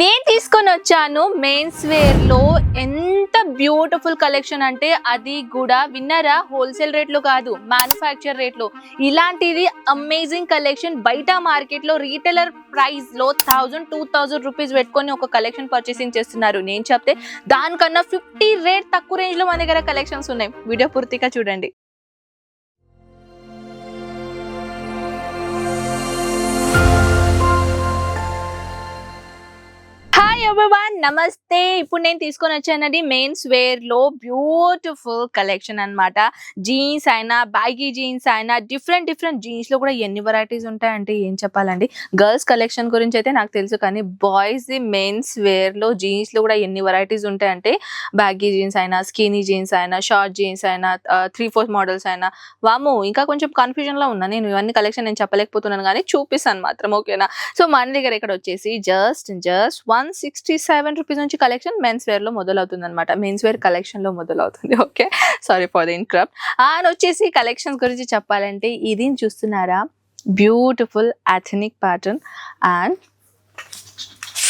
నేను తీసుకొని వచ్చాను మెయిన్స్ వేర్లో ఎంత బ్యూటిఫుల్ కలెక్షన్ అంటే అది కూడా విన్నరా? హోల్సేల్ రేట్లో కాదు మ్యానుఫ్యాక్చర్ రేట్లో ఇలాంటిది అమేజింగ్ కలెక్షన్ బయట మార్కెట్లో రీటైలర్ ప్రైస్లో థౌజండ్ టూ థౌజండ్ రూపీస్ పెట్టుకొని ఒక కలెక్షన్ పర్చేసింగ్ చేస్తున్నారు. నేను చెప్తే దానికన్నా ఫిఫ్టీ రేట్ తక్కువ రేంజ్లో మన దగ్గర కలెక్షన్స్ ఉన్నాయి. వీడియో పూర్తిగా చూడండి. ఎవ్రీవన్ నమస్తే ఇప్పుడు నేను తీసుకొని వచ్చానండి మెయిన్స్ వేర్లో బ్యూటిఫుల్ కలెక్షన్ అన్నమాట. జీన్స్ అయినా బ్యాగీ జీన్స్ అయినా డిఫరెంట్ డిఫరెంట్ జీన్స్లో కూడా ఎన్ని వెరైటీస్ ఉంటాయంటే ఏం చెప్పాలండి? గర్ల్స్ కలెక్షన్ గురించి అయితే నాకు తెలుసు కానీ బాయ్స్ మెయిన్స్ వేర్లో జీన్స్లో కూడా ఎన్ని వెరైటీస్ ఉంటాయంటే బ్యాగీ జీన్స్ అయినా స్కినీ జీన్స్ అయినా షార్ట్ జీన్స్ అయినా త్రీ ఫోర్ మోడల్స్ అయినా. వాము ఇంకా కొంచెం కన్ఫ్యూజన్లో ఉన్నా. నేను ఇవన్నీ కలెక్షన్ నేను చెప్పలేకపోతున్నాను కానీ చూపిస్తాను మాత్రం ఓకేనా? సో మన దగ్గర ఇక్కడ వచ్చేసి just just one six sixty seven rupees నుంచి కలెక్షన్ మెన్స్ వేర్లో మొదలవుతుంది అనమాట మెన్స్ వేర్ కలెక్షన్లో మొదలవుతుంది. Okay sorry for the interrupt and వచ్చేసి కలెక్షన్స్ గురించి చెప్పాలంటే ఇది చూస్తున్నారా? Beautiful ethnic pattern and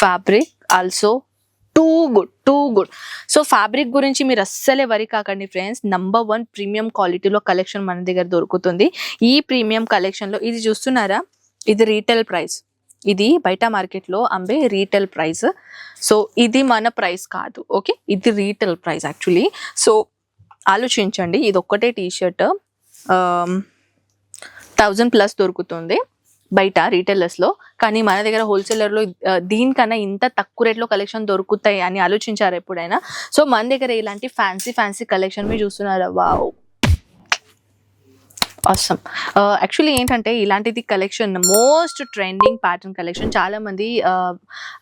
fabric also too good too good so fabric గురించి మీరు అస్సలే వరి కాకండి ఫ్రెండ్స్ నంబర్ వన్ ప్రీమియం క్వాలిటీలో కలెక్షన్ మన దగ్గర దొరుకుతుంది. ఈ ప్రీమియం కలెక్షన్లో ఇది చూస్తున్నారా? ఇది రీటైల్ ప్రైస్ ఇది బయట మార్కెట్లో అమ్మే రీటైల్ ప్రైస్. సో ఇది మన ప్రైస్ కాదు ఓకే? ఇది రీటైల్ ప్రైస్ యాక్చువల్లీ. సో ఆలోచించండి ఇది ఒక్కటే టీషర్ట్. థౌజండ్ ప్లస్ దొరుకుతుంది బయట రీటైలర్స్లో. కానీ మన దగ్గర హోల్సేలర్లో దీనికన్నా ఇంత తక్కువ రేట్లో కలెక్షన్ దొరుకుతాయి అని ఆలోచించారు ఎప్పుడైనా. సో మన దగ్గర ఇలాంటి ఫ్యాన్సీ ఫ్యాన్సీ కలెక్షన్ మీరు చూస్తున్నారా? వావ్! అవసరం యాక్చువల్లీ uh, ఏంటంటే ఇలాంటిది collection most trending pattern collection చాలామంది uh,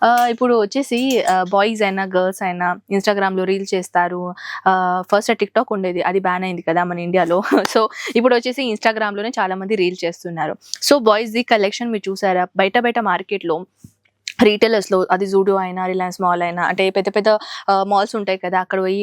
uh, ఇప్పుడు వచ్చేసి బాయ్స్ అయినా గర్ల్స్ అయినా ఇన్స్టాగ్రామ్లో రీల్ చేస్తారు. ఫస్ట్ టిక్ టాక్ ఉండేది అది బ్యాన్ అయింది కదా మన ఇండియాలో సో ఇప్పుడు వచ్చేసి ఇన్స్టాగ్రామ్లోనే చాలా మంది రీల్ చేస్తున్నారు. సో బాయ్స్ ది కలెక్షన్ మీరు చూసారా? బయట బయట మార్కెట్లో రీటైలర్స్లో అది జూడియో అయినా రిలయన్స్ మాల్ అయినా అంటే పెద్ద పెద్ద మాల్స్ ఉంటాయి కదా అక్కడ పోయి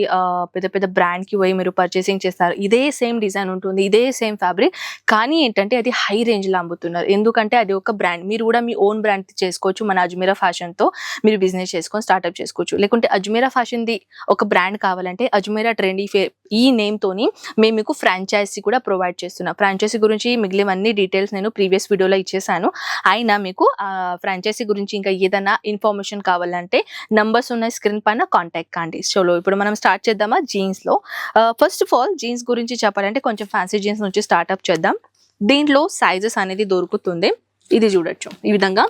పెద్ద పెద్ద బ్రాండ్కి పోయి మీరు పర్చేసింగ్ చేస్తారు. ఇదే సేమ్ డిజైన్ ఉంటుంది ఇదే సేమ్ ఫ్యాబ్రిక్ కానీ ఏంటంటే అది హై రేంజ్లో అమ్ముతున్నారు. ఎందుకంటే అది ఒక బ్రాండ్ మీరు కూడా మీ ఓన్ బ్రాండ్ చేసుకోవచ్చు మన అజ్మీరా ఫ్యాషన్తో మీరు బిజినెస్ చేసుకొని స్టార్ట్అప్ చేసుకోవచ్చు. లేకుంటే అజ్మీరా ఫ్యాషన్ది ఒక బ్రాండ్ కావాలంటే అజ్మీరా ట్రెండీ ఫే ఈ నేమ్తోని మేము మీకు ఫ్రాంచైజీ కూడా ప్రొవైడ్ చేస్తున్నాం. ఫ్రాంచైజీ గురించి మిగిలినవన్నీ డీటెయిల్స్ నేను ప్రీవియస్ వీడియోలో ఇచ్చేసాను. అయినా మీకు ఫ్రాంచైజీ గురించి ఇంకా ఏదైనా ఇన్ఫర్మేషన్ కావాలంటే నంబర్స్ ఉన్న స్క్రీన్ పైన కాంటాక్ట్ కాండి. చలో ఇప్పుడు మనం స్టార్ట్ చేద్దామా? జీన్స్లో ఫస్ట్ ఆఫ్ ఆల్ జీన్స్ గురించి చెప్పాలంటే కొంచెం ఫ్యాన్సీ జీన్స్ నుంచి స్టార్ట్అప్ చేద్దాం. దీంట్లో సైజెస్ అనేది దొరుకుతుంది. ఇది చూడొచ్చు. ఈ విధంగా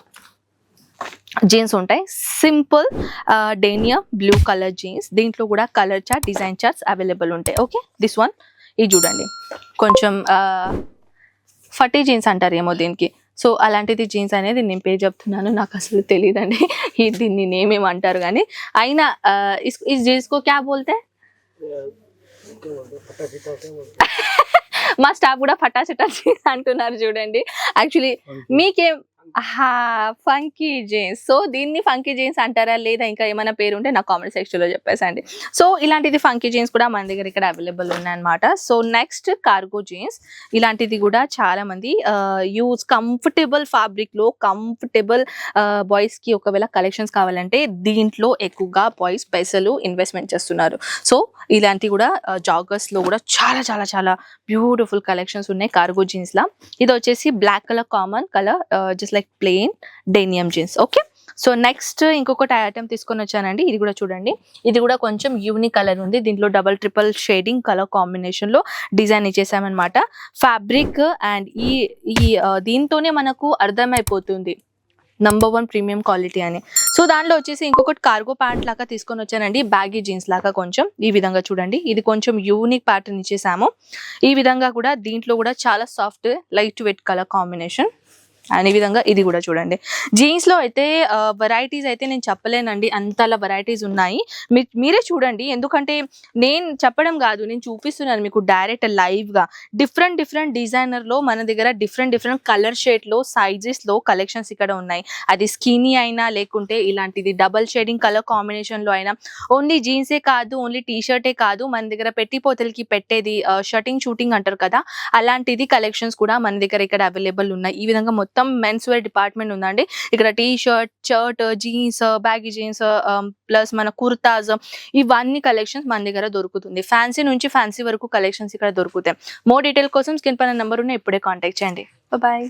జీన్స్ ఉంటాయి. Simple denim blue colour jeans దీంట్లో కూడా colour chart design charts available ఉంటాయి. ఓకే దిస్ వన్ ఇది చూడండి. కొంచెం ఫటీ జీన్స్ అంటారు ఏమో దీనికి. సో అలాంటిది జీన్స్ అనేది నేను పేరు చెప్తున్నాను నాకు అసలు తెలియదండి ఈ దీన్ని నేమేమి అంటారు కానీ. అయినా ఈ జీన్స్కో క్యా బోల్తే? మా స్టాఫ్ కూడా ఫటాచటా జీన్స్ అంటున్నారు చూడండి. యాక్చువల్లీ మీకేం ఫంకీ జీన్స్ సో దీన్ని ఫంకీ జీన్స్ అంటారా? లేదా ఇంకా ఏమైనా పేరు ఉంటే నాకు కామెంట్ సెక్షన్లో చెప్పేసండి. సో ఇలాంటిది ఫంకీ జీన్స్ కూడా మన దగ్గర ఇక్కడ అవైలబుల్ ఉన్నాయన్నమాట. సో నెక్స్ట్ కార్గో జీన్స్ ఇలాంటిది కూడా చాలా మంది యూజ్ కంఫర్టబుల్ ఫ్యాబ్రిక్లో కంఫర్టబుల్ బాయ్స్కి ఒకవేళ కలెక్షన్స్ కావాలంటే దీంట్లో ఎక్కువగా బాయ్స్ పైసలు ఇన్వెస్ట్మెంట్ చేస్తున్నారు. సో ఇలాంటి కూడా జాగర్స్లో కూడా చాలా చాలా చాలా బ్యూటిఫుల్ కలెక్షన్స్ ఉన్నాయి కార్గో జీన్స్ లా. ఇది వచ్చేసి black colour common colour just like plain denim jeans okay so next ఇంకొకటి ఐటమ్ తీసుకొని వచ్చానండి. ఇది కూడా చూడండి. ఇది కూడా కొంచెం యూనిక్ కలర్ ఉంది. దీంట్లో డబల్ ట్రిపుల్ షేడింగ్ కలర్ కాంబినేషన్లో డిజైన్ ఇచ్చేసామన్నమాట. ఫ్యాబ్రిక్ అండ్ ఈ ఈ దీంతోనే మనకు అర్థమైపోతుంది. నంబర్ వన్ ప్రీమియం క్వాలిటీ అని. సో దానిలో వచ్చేసి ఇంకొకటి కార్గో ప్యాంట్ లాగా తీసుకొని వచ్చానండి. బ్యాగీ జీన్స్ లాగా కొంచెం. ఈ విధంగా చూడండి. ఇది కొంచెం యూనిక్ ప్యాటర్న్ ఇచ్చేసాము. ఈ విధంగా కూడా దీంట్లో కూడా చాలా soft light weight colour combination and ఈ విధంగా ఇది కూడా చూడండి. జీన్స్లో అయితే వెరైటీస్ అయితే నేను చెప్పలేనండి. అంతలా వెరైటీస్ ఉన్నాయి. మీ- మీరే చూడండి. ఎందుకంటే నేను చెప్పడం కాదు నేను చూపిస్తున్నాను మీకు డైరెక్ట్ లైవ్గా. డిఫరెంట్ డిఫరెంట్ డిజైనర్లో మన దగ్గర డిఫరెంట్ డిఫరెంట్ కలర్ షేడ్లో సైజెస్లో కలెక్షన్స్ ఇక్కడ ఉన్నాయి. అది స్కినీ అయినా లేకుంటే ఇలాంటిది డబల్ షేడింగ్ కలర్ కాంబినేషన్లో అయినా. ఓన్లీ జీన్సే కాదు ఓన్లీ టీ షర్టే కాదు. మన దగ్గర పెట్టిపోతలకి పెట్టేది షర్టింగ్ షూటింగ్ అంటారు కదా. అలాంటిది కలెక్షన్స్ కూడా మన దగ్గర ఇక్కడ అవైలబుల్ ఉన్నాయి. ఈ విధంగా మొత్తం మొత్తం మెన్స్ వేర్ డిపార్ట్మెంట్ ఉందండి. ఇక్కడ T shirt shirt jeans baggy jeans plus మన కుర్తాస్ ఇవన్నీ కలెక్షన్స్ మన దగ్గర దొరుకుతుంది. ఫ్యాన్సీ నుంచి ఫ్యాన్సీ వరకు కలెక్షన్స్ ఇక్కడ దొరుకుతాయి. మోర్ డీటెయిల్ కోసం స్కిన్ పైన నెంబర్ ఉన్న ఇప్పుడే కాంటాక్ట్ చేయండి. బాయ్